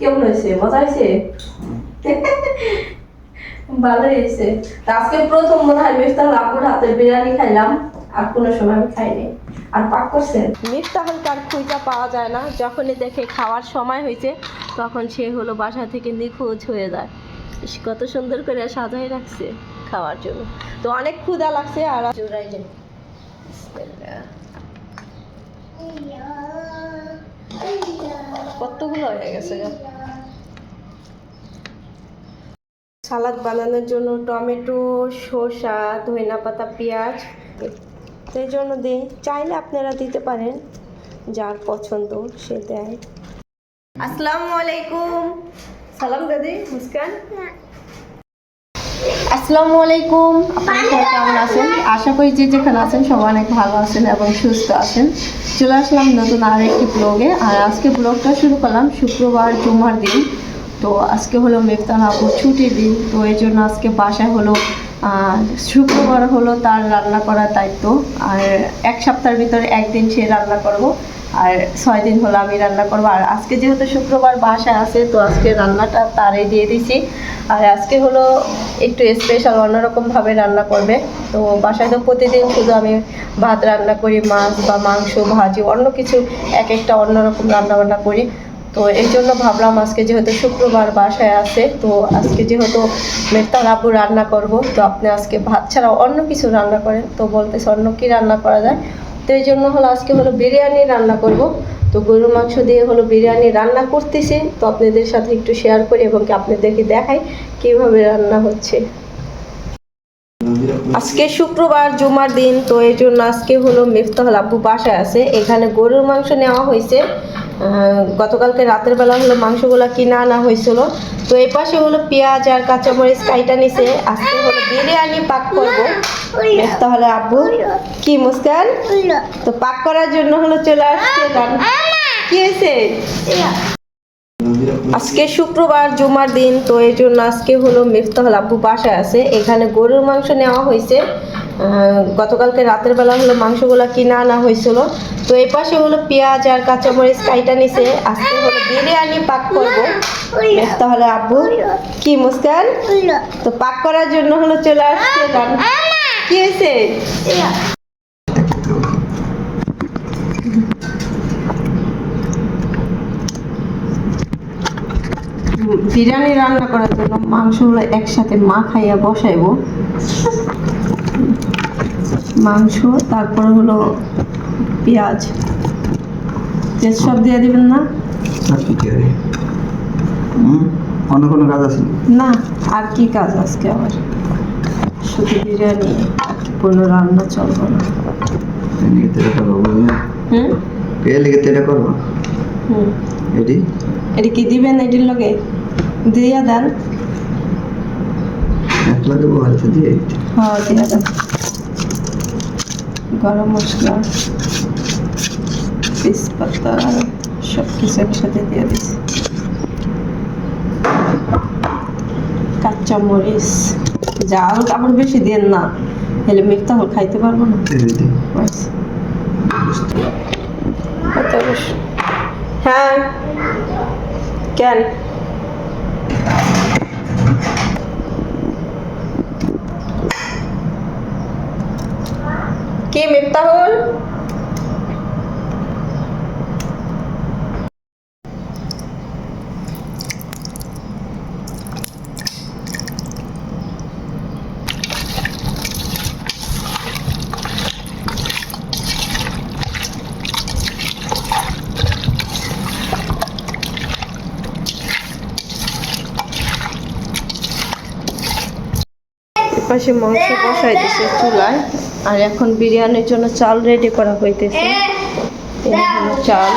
কেমন হয়েছে? মজা হয়েছে? ভালো হয়েছে। আজকে প্রথম মনে হয় মিফতাহুল আপুর হাতের বিরিয়ানি খাইলাম আর কোনো সময় আমি খাইনি। আর পাক করছেন মিফতাহুল তার খুঁজা পাওয়া যায় না। যখনই দেখে খাওয়ার সময় হয়েছে তখন সে হলো বাসা থেকে নিখোঁজ হয়ে যায়। কত সুন্দর করে সাজাই রাখছে খাওয়ার জন্য। তো অনেক ক্ষুধা লাগছে আর জোড়াই নেই বিসমিল্লাহ। কতগুলো হয়ে গেছে? সালাদ বানানোর জন্য টমেটো শসা ধনিয়া পাতা পেঁয়াজ সেই জন্য দিই। চাইলে আপনারা দিতে পারেন যার পছন্দ সে দেয়। আসসালামু আলাইকুম। সালাম দাদি মুস্কান। আসসালামু আলাইকুম। আপনারা সবাই কেমন আছেন? আশা করি যে যেখানে আছেন সবাই অনেক ভালো আছেন এবং সুস্থ আছেন। চলে আসলাম নতুন আর একটি ব্লগে আর আজকে ব্লগটা শুরু করলাম শুক্রবার জুমার দিন। তো আজকে হলো মেফতান আপুর ছুটির দিন। তো এই জন্য আজকে বাসায় হলো আহ, শুক্রবার হলো তার রান্না করার দায়িত্ব। আর এক সপ্তাহের ভিতরে একদিন সে রান্না করব। আর ছয় দিন হলো আমি রান্না করব। আর আজকে যেহেতু শুক্রবার বাসায় আছে, তো আজকে রান্নাটা তারে দিয়ে দিছি। আর আজকে হলো একটু স্পেশাল অন্যরকমভাবে রান্না করবে। তো বাসায় তো প্রতিদিন শুধু আমি ভাত রান্না করি, মাছ বা মাংস, ভাজি, অন্য কিছু এক একটা অন্যরকম রান্না বান্না করি। তো এই জন্য ভাবলাম আজকে যেহেতু শুক্রবার বাসায় আছে, তো আজকে যেহেতু মেহতার আব্বু রান্না করব, তো আপনি আজকে ভাত ছাড়া অন্য কিছু রান্না করেন। তো বলতেছে, অন্য কি রান্না করা যায়? তো এই জন্য হলো আজকে হলো বিরিয়ানি রান্না করব। তো গরুর মাংস দিয়ে হলো বিরিয়ানি রান্না করতেছি। তো আপনাদের সাথে একটু শেয়ার করি এবং কি আপনাদেরকে দেখাই কীভাবে রান্না হচ্ছে। আজকে শুক্রবার জুমার দিন তো এই জন্য আজকে হলো মিফতাহুল আব্বু বাসায় আছে। এখানে গরুর মাংস নেওয়া হয়েছে। গতকালকে রাতের বেলা হলো মাংসগুলো কিনে আনা হয়েছিল। তো এই পাশে হলো পেঁয়াজ আর কাঁচামরিচ কাইটা নিছে। আজকে হলো বিরিয়ানি পাক করব। মিফতাহুল আব্বু কি মুস্কান? তো পাক করার জন্য হলো চলে আসছে। কি হয়েছে? আজকে শুক্রবার জুমার দিন তো এই জন্য আজকে হলো মিফতাহল আব্বু বাসায় আছে। এখানে গরুর মাংস নেওয়া হয়েছে। গতকালকে রাতের বেলা হলো মাংসগুলো কিনা আনা হয়েছিল। তো এই পাশে হলো পেঁয়াজ আর কাঁচামরিচ কাইটা নিছে। আজকে হলো বিরিয়ানি পাক করব। মিফতাহুল আব্বু কি মুস্কান? তো পাক করার জন্য হলো চলে আসছে। কি হয়েছে? বিরিয়ানি রান্না করার জন্য মাংসগুলো একসাথে মা খাইয়া বসাইবো। মাংস তারপর হলো পেঁয়াজ। তেজ সব দিয়ে দিবেন না? আর কি কি হুম? অন্য কোনো কাজ আছে? না আর কি কাজ আজকে আবার? শুধু বিরিয়ানি আর কি কোনো রান্না চলবে না। হুম? এটি এটা কি দিবেন এটির লগে? দিয়া দেন। এক লাগে বলতে দিয়ে দিতে। হ্যাঁ দিয়া দেন। গরম মশলা তেজপাতা সব কিছু একসাথে দিয়ে দিছি। কাঁচা মরিচ জাল কাপড় বেশি দেন না। হেলে মিফতাহুল খাইতে পারব না। হ্যাঁ। কেন কি মিফতাহুল পাশে মাংস বসাই দিছে চুলায়। আর এখন বিরিয়ানির জন্য চাল রেডি করা হইতেছে। চাল।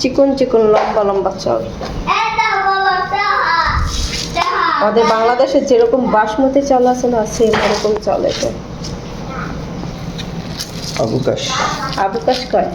চিকন চিকন লম্বা লম্বা চাল। আমাদের বাংলাদেশে যেরকম বাসমতি চাল আছে না সেম এরকম চাল এটা। অবকাশ আবুকাশ কয়?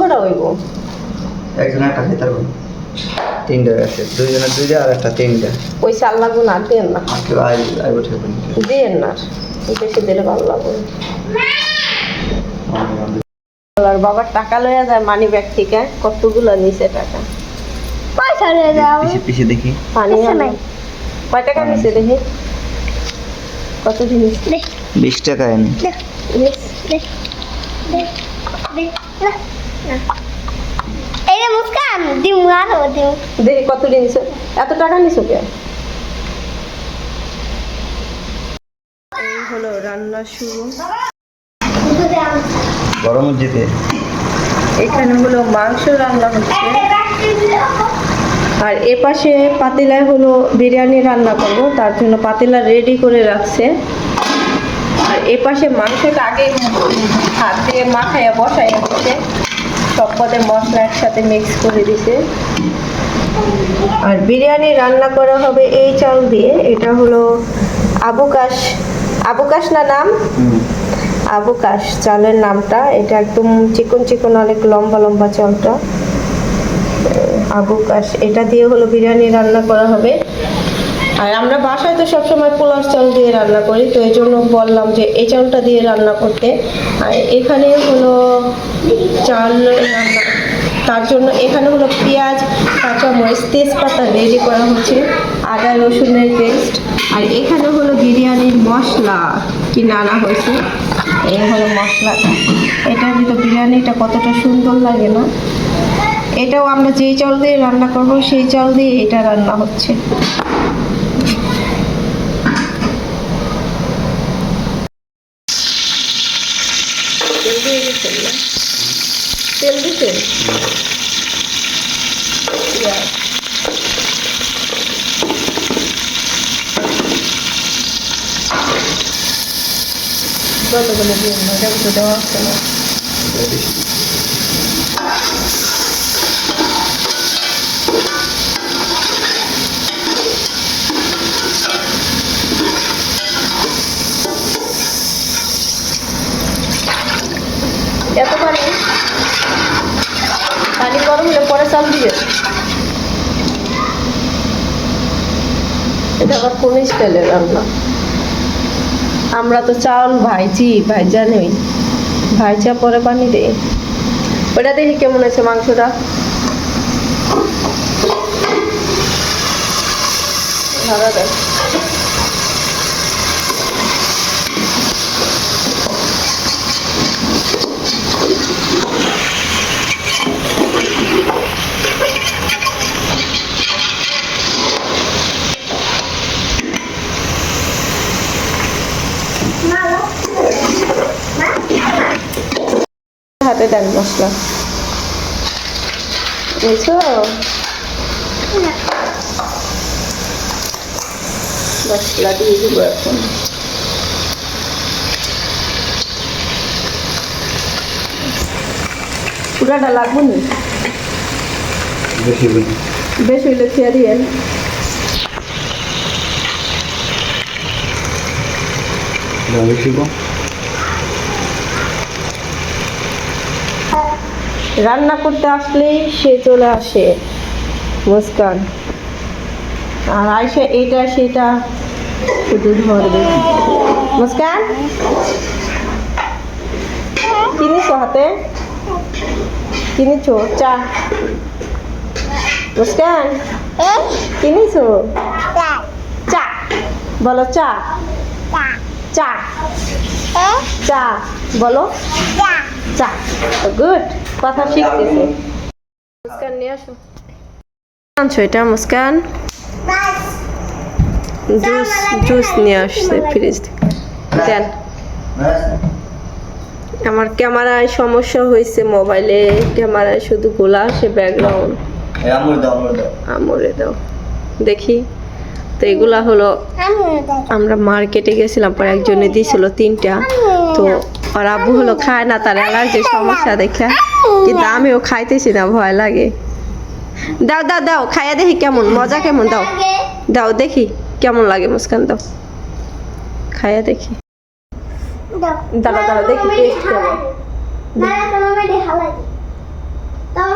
করে হইব? একজন একটা খেতে পারব তিনটা আছে দুইজনের দুইটা আর একটা তিনটা। ওই চাল লাগবে না দিন না। ঠেকবেন না বেশি দিলে ভালো লাগবে। বাবার টাকা লইয়া যায় মানি ব্যাগ থেকে কতগুলো নিছে টাকা? নিয়ে যাও পিছিয়ে পিছিয়ে দেখি। পানি। কয় টাকা নিছে দেখি? কত জিনিস? বিশ টাকা এনে। এই যে মুস্কান দিম আরও দিম। দেখি কত জিনিস। এত টাকা নিছো কে? এই হলো রান্না শুরু। গরম যেতে এখানে হলো মাংস রান্না হচ্ছে। আর এ পাশে পাতিলায় হলো বিরিয়ানি রান্না করব তার জন্য পাতিলা রেডি করে রাখছে। আর এ পাশে মাংসটা আগে হাত দিয়ে মাখাইয়া বসাইয়া দিচ্ছে সব পদে মশলা একসাথে মিক্স করে দিছে। আর বিরিয়ানি রান্না করা হবে এই চাল দিয়ে এটা হলো আবুকাশ আবুকাশ না নাম? আবুকাশ চালের নামটা। এটা একদম চিকন চিকন অনেক লম্বা লম্বা চালটা। আবুকাশ এটা দিয়ে হলো বিরিয়ানি রান্না করা হবে। আর আমরা বাসায় তো সবসময় পোলার চাল দিয়ে রান্না করি, তো এই জন্য বললাম যে এই চালটা দিয়ে রান্না করতে। আর এখানে হলো চাল রান্না, তার জন্য এখানে হলো পেঁয়াজ কাঁচামরিচ তেজপাতা রেডি করা হচ্ছে, আদা, রসুনের পেস্ট। আর এখানে হলো বিরিয়ানির মশলা কিনে আনা হয়েছে। এই হলো মশলাটা এটার ভিতর বিরিয়ানিটা কতটা সুন্দর লাগে না? এটাও আমরা যেই চাল দিয়ে রান্না করব সেই চাল দিয়ে এটা রান্না হচ্ছে। তেল দিয়ে দিচ্ছেন না? তেল দিচ্ছেন পেঁয়াজ। যতগুলো দিয়ে না এটা তো দেওয়া হচ্ছে না। এত পানি পানি গরম হলে পরে চাল দিয়ে। এটা আবার কোন স্টাইলের রান্না? আমরা তো চাল, ভাইজি ভাইজা নেই ভাইজা পরে পানি দেই। ওটা দেখি কেমন আছে মাংসটা? ভালো দেখ হাতে দেন মশলা। বুঝছ? মশলা দিয়ে দিব এখন। পুরাটা লাগবো নি? বেশি বেশ হইলে খেয়ে দিয়েন। বেশি রান্না করতে আসলেই সে চলে আসে। মুস্কান। আর আয়সা এটা সেটা শুধু ধরবে মুস্কান? কিনেছো হাতে? কিনেছো? চা। মুস্কান? কিনেছো? চা। বলো চা। চা। চা বলো। চা গুড কথা শিখতেছে। মুস্কান নিয়ে আসো। আনছো এটা মুস্কান? জুস জুস নিয়ে আসছে ফ্রিজ থেকে। দেন। আমার ক্যামেরায় সমস্যা হয়েছে মোবাইলে ক্যামেরায় শুধু গোলা আসে ব্যাকগ্রাউন্ড আমর দাও দাও। আমরে দাও। দেখি। তো এগুলা হলো আমরা মার্কেটে গেছিলাম পরে একজনে দিয়েছিল তিনটা। তো আর আব্বু হলো খায় না তার অ্যালার্জির সমস্যা দেখে। কিন্তু আমিও খাইতেছি না ভয় লাগে। দাও দাও দাও খাইয়া দেখি কেমন মজা কেমন দাও। দাও দেখি কেমন লাগে মুস্কান দাও। খাইয়া দেখি। দাঁড়া দাঁড়া দেখি টেস্ট কেমন। দাও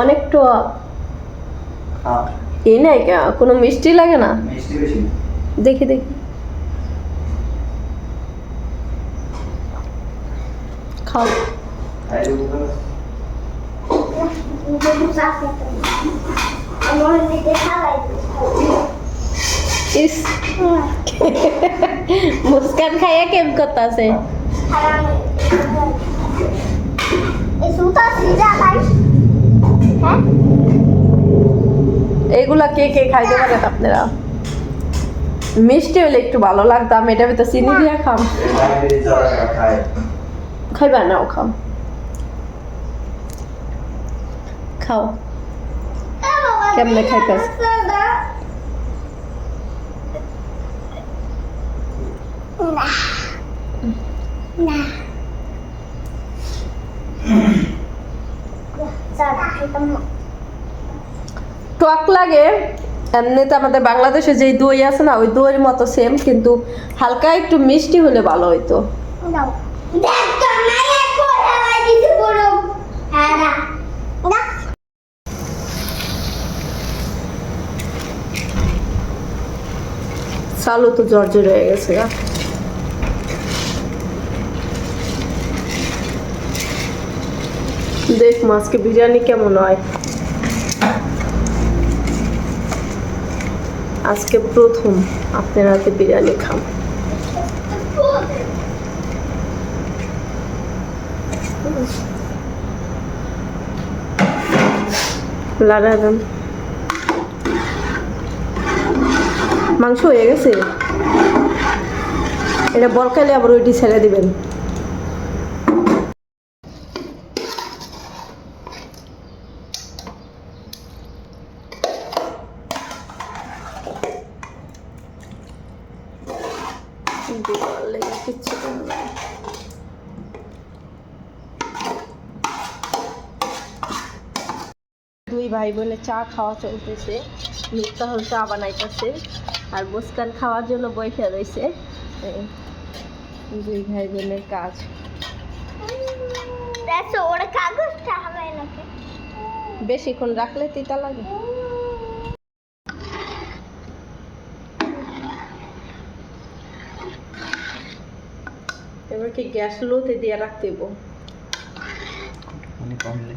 অনেক টক এই নাই কোনো মিষ্টি লাগে না? মিষ্টি বেশি না। দেখি দেখি। খাও। ইস। মুস্কান খাইয়া কেম করতেছে? এই সুতা সিজা খাই হ্যাঁ? এইগুলা কে কে খাইতে পারেন আপনারা? মিষ্টি হলে একটু ভালো লাগতাম এটা ভিতরে চিনি দিয়ে খাম। ডায়াবেটিস যারা খায় খাইবা নাও খাও। কেমনে খাইতাছ? না। না খাইতাম না। টক লাগে এমনিতে আমাদের বাংলাদেশে যে দই আছে না ওই দইয়ের মতো সেম কিন্তু হালকা একটু মিষ্টি হলে ভালো হইতো। হ্যাঁ চালু তো জর্জর হয়ে গেছে গা। দেখ মাছকে বিরিয়ানি কেমন হয়? আজকে প্রথম আপনার হাতে বিরিয়ানি খাম। মাংস হয়ে গেছে? এটা বরকালে আবার ওইটি ছেড়ে দিবেন দিবার লেগে কিচ্ছু করার নাই। দুই ভাই বোনে চা খাওয়া চলতেছে মিফতাহুল চা বানাইতেছে আর মুস্কান খাওয়ার জন্য বসে রয়েছে দুই ভাই বোনের কাজ। বেশিক্ষণ রাখলে তিতা লাগে? এবার কি গ্যাস লোতে দিয়ে রাখতে? মানে কমলে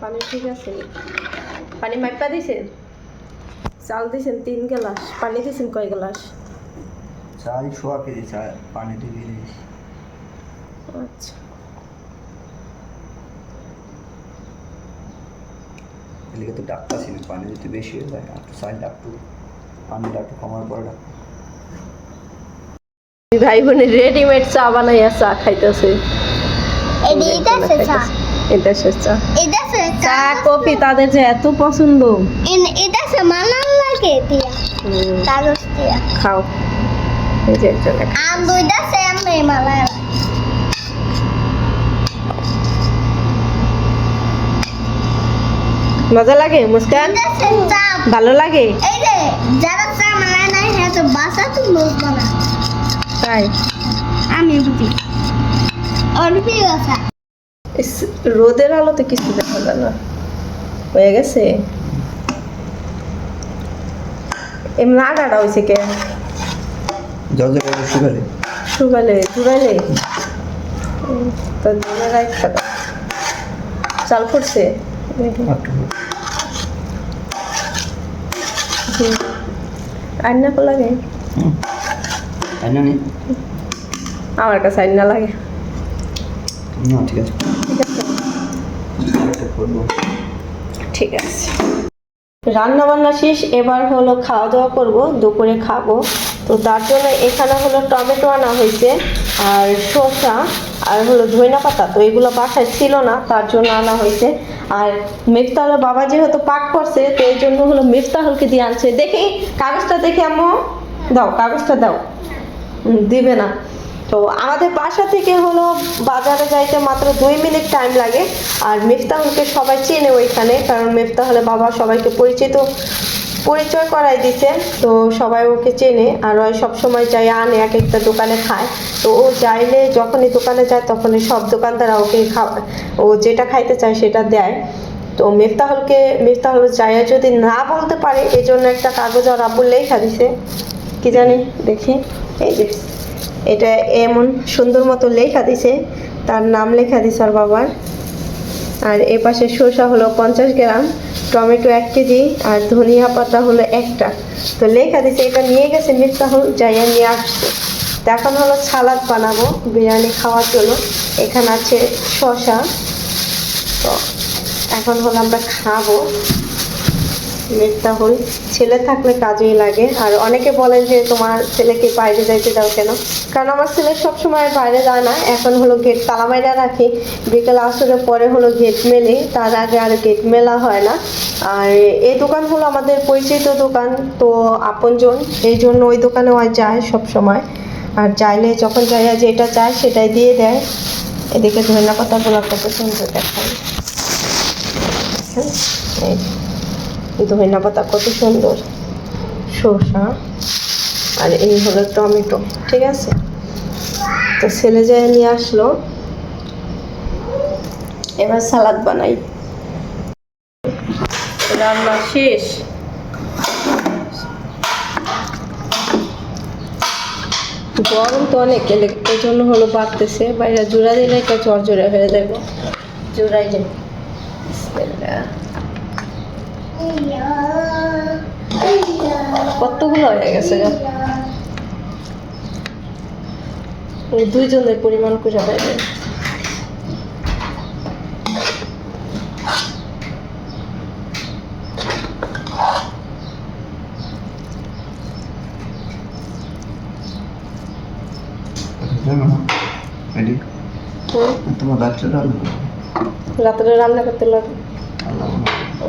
পানি ঠিক আছে পানি মাইপা দিছেন? চাল দিছেন তিন গ্লাস। পানি দিছেন কয় গ্লাস? চাল ছোয়া কেজি চাল পানি দিয়ে দিয়েছি আচ্ছা। এদিকে তো ডাক্তার ছিল পানি যদি বেশি হয়ে যায় একটু চাল একটু পানিটা একটু কমার পরে ডাক্তার। ভাই বোনের রেডিমেড চা বানাইয়া চা খাইতেছে। এটা আছে চা। এটা এটা আছে চা কফি তাদের যে এত পছন্দ। এটা লাগে দিয়া। কাগজ দিয়া। খাও। এই যে খা- আম দুইটা সেম নেই মালায় মজা লাগে মুস্কান? ভালো লাগে? এই রে যারা চা মালায় নাই হ্যাঁ তো বাসা তাই? আমি বুঝি অল্পি বাসা। রোদের আলোতে কিছু দেখা যায় না। হয়ে গেছে? এমনি আগাটা হয়েছে কে? শুকালে। শুকালে জুড়াইলে? তো জুড়ে চাল করছে আইনা কো লাগে? হুম। তাই আমার কাছে আইনা লাগে। না ঠিক আছে। ঠিক আছে। রান্না বান্না শেষ, এবার হলো খাওয়া দাওয়া করব, দুপুরে খাব। তো তার জন্য এখানে হলো টমেটো আনা হয়েছে আর শসা আর হলো ধইনা পাতা। তো এগুলো বাসায় ছিল না, তার জন্য আনা হয়েছে। আর মিফতাহলের বাবা যেহেতু পাক করছে, তো এই জন্য হলো মিফতাহলকে দিয়ে আনছে। দেখি, কাগজটা দেখে আম্মু। দাও, কাগজটা দাও। দিবে না। তো আমাদের বাসা থেকে হলো বাজারে যাইতে মাত্র দুই মিনিট টাইম লাগে। আর মিফতাহুলকে সবাই চেনে ওইখানে, কারণ মিফতাহলে বাবা সবাইকে পরিচিত, পরিচয় করাই দিছে, তো সবাই ওকে চেনে। আর ওই সবসময় যাই, আনে এক একটা দোকানে খায়। তো ও চাইলে যখনই দোকানে যায়, তখনই সব দোকানদার ওকে খাওয়া, ও যেটা খাইতে চায় সেটা দেয়। তো মিফতাহুলকে, মিফতাহুল চাইয়া যদি না বলতে পারে এই জন্য একটা কাগজ আর আব্বুর লেখা দিছে। কি জানি, দেখি। এই যে এটা এমন সুন্দর মতো লেখা দিছে, তার নাম লেখা দিছে আর বাবার। আর এ পাশে শসা হলো পঞ্চাশ গ্রাম, টমেটো এক কেজি আর ধনিয়া পাতা হলো একটা। তো লেখা দিছে, এটা নিয়ে গেছে মিফতাহুল যাইয়া নিয়ে আসছে। এখন হলো সালাদ বানাবো, বিরিয়ানি খাওয়ার জন্য। এখানে আছে শসা। তো এখন হলো আমরা খাব। মিফতাহুল ছেলে থাকলে কাজেই লাগে। আর অনেকে বলেন যে, তোমার ছেলেকে বাইরে যাইতে দাও কেন? কারণ আমার ছেলে সবসময় বাইরে যায় না। এখন হলো গেট তালা মাইরা রাখি। বিকেল আসরের পরে হলো গেট মেলে। তার আগে আর গেট মেলা হয় না। আর এই দোকান হলো আমাদের পরিচিত দোকান, তো আপনজন। এই জন্য ওই দোকানে আর যায় সব সময় আর চাইলে যখন যাইয়া যেটা চায় সেটাই দিয়ে দেয়। এদিকে ধনিয়া পাতাগুলো কত সুন্দর দেখায় এই ধনিয়া পাতা কত সুন্দর। শসা আর এই হলো টমেটো, ঠিক আছে? তো ছেলে যায় নিয়ে আসলো, এবার সালাদ বানাই। রান্না শেষ। গরম তো অনেক এই জন্য হলো বাড়তেছে। বাইরে জোড়া দিলে জ্বর জোড়া হয়ে যাবে। জোড়াই যাই। কতগুলো হয়ে গেছে ওই দুইজনের পরিমাণ করে পাইবে তোমার রাত্রে রান্না করতে লাগে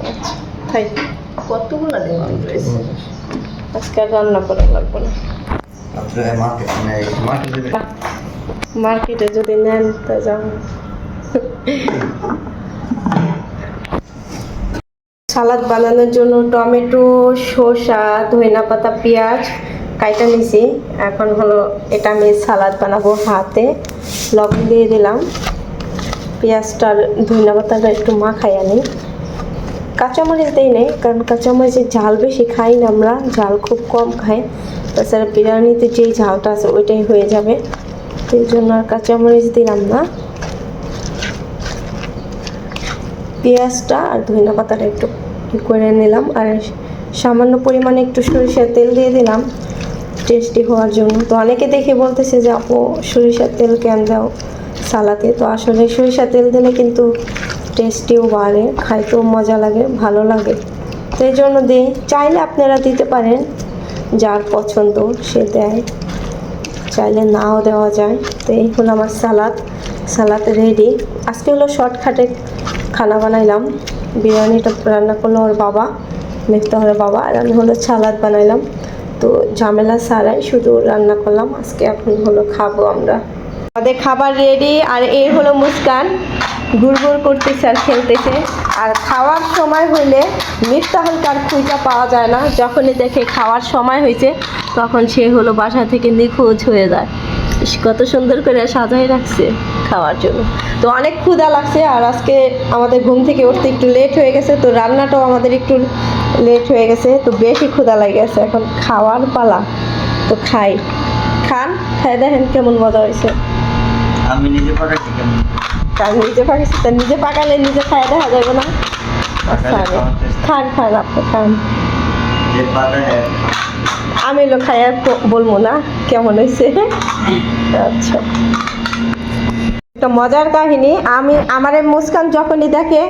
আচ্ছা। তাই কতগুলো রয়েছে আজকে আর রান্না করা লাগবে না। মার্কেটে যদি নেন তা যাও। সালাদ বানানোর জন্য টমেটো শসা ধনিয়া পাতা পেঁয়াজ কাইটা নিছি। এখন হলো এটা আমি সালাদ বানাবো হাতে। লবণ দিয়ে দিলাম। পেঁয়াজটার ধনিয়া পাতাটা একটু মাখাই আনি কাঁচামরিচ দিই নেই, কারণ কাঁচামরিচের ঝাল বেশি খাই না আমরা, ঝাল খুব কম খাই। তাছাড়া বিরিয়ানিতে যেই ঝালটা আছে ওইটাই হয়ে যাবে। এই জন্য আর কাঁচামরিচ দিলাম না। পেঁয়াজটা আর ধনিয়া পাতাটা একটু করে নিলাম, আর সামান্য পরিমাণে একটু সরিষার তেল দিয়ে দিলাম টেস্টি হওয়ার জন্য। তো অনেকে দেখে বলতেছে যে, আপু, সরিষার তেল কেন দাও সালাতে? তো আসলে সরিষার তেল দিলে কিন্তু টেস্টিও বাড়ে খাইতেও মজা লাগে, ভালো লাগে। এই জন্য দিই। চাইলে আপনারা দিতে পারেন, যার পছন্দ সে দেয়। চাইলে নাও দেওয়া যায়। তো এই হলো আমার সালাদ। সালাদ রেডি আজকে হলো শর্টকাটে খানা বানাইলাম। বিরিয়ানিটা রান্না করল ওর বাবা মিফতাহরের বাবা। আর আমি হলো সালাদ বানাইলাম। তো ঝামেলা ছাড়াই শুধু রান্না করলাম। আজকে এখন হলো খাব আমরা। আমাদের খাবার রেডি আর এই হলো মুস্কান। গুড়গুড় করতেছে আর খেলতেছে। আর খাওয়ার সময় হইলে মিফতাহুলকে আর খুঁজা পাওয়া যায় না। যখনই দেখে খাওয়ার সময় হয়েছে, তখন সে হলো বাসা থেকে নিখোঁজ হয়ে যায়। কত সুন্দর করে সাজাই রাখছে খাওয়ার জন্য। তো অনেক ক্ষুধা লাগছে আর আজকে আমাদের ঘুম থেকে উঠতে একটু লেট হয়ে গেছে, তো রান্নাটাও আমাদের একটু লেট হয়ে গেছে, তো বেশি ক্ষুধা লাগে গেছে এখন খাওয়ার পালা। তো খাই। খান, খাই দেখেন কেমন মজা হয়েছে। আমি নিজে পাকাচ্ছি নিজে পাকাইছে তার নিজে পাকালে নিজে খাই দেখা যাবে না। খান খান আপনি খান। আমি এলো খাই আর বলব না কেমন হয়েছে আচ্ছা। একটা মজার কাহিনী আমি আমার মুস্কান যখনই দেখে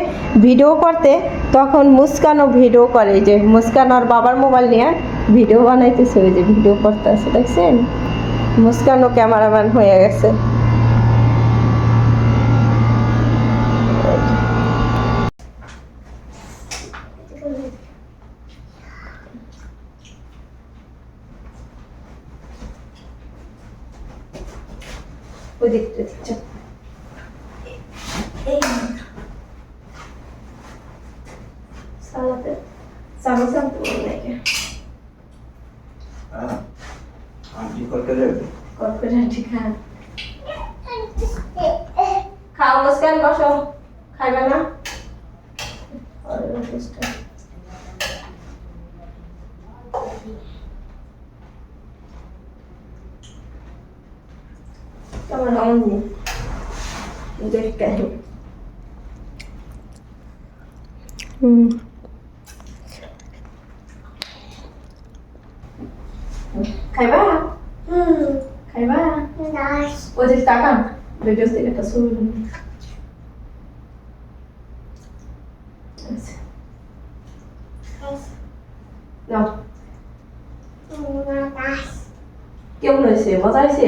ভিডিও করতে তখন মুস্কানও ভিডিও করে যে মুস্কান আর বাবার মোবাইল নিয়ে ভিডিও বানাইতেছে ওই যে ভিডিও করতে আছে দেখছেন? মুস্কানও ক্যামেরাম্যান হয়ে গেছে। ওই দেখতে দেখছ এই সালাতে সামোসা তো লাগে। আহ আমি কল করে কল করে ঠিক আছে খাইবা হুম খাইবা নাইস ওদের টাকা ভিডিও থেকে একটা ছবি নিন। নাও। নাইস কেমন হয়েছে মজা হয়েছে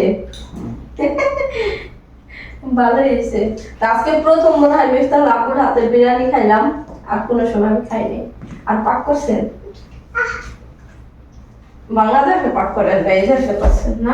ভালো হয়েছে আজকে প্রথম মনে হয় মিফতার আপুর হাতের বিরিয়ানি খাইলাম আর কোনো সময় আমি খাইনি আর পাক করছেন বাংলাদেশে পাঠ করেন না এই দেশে না?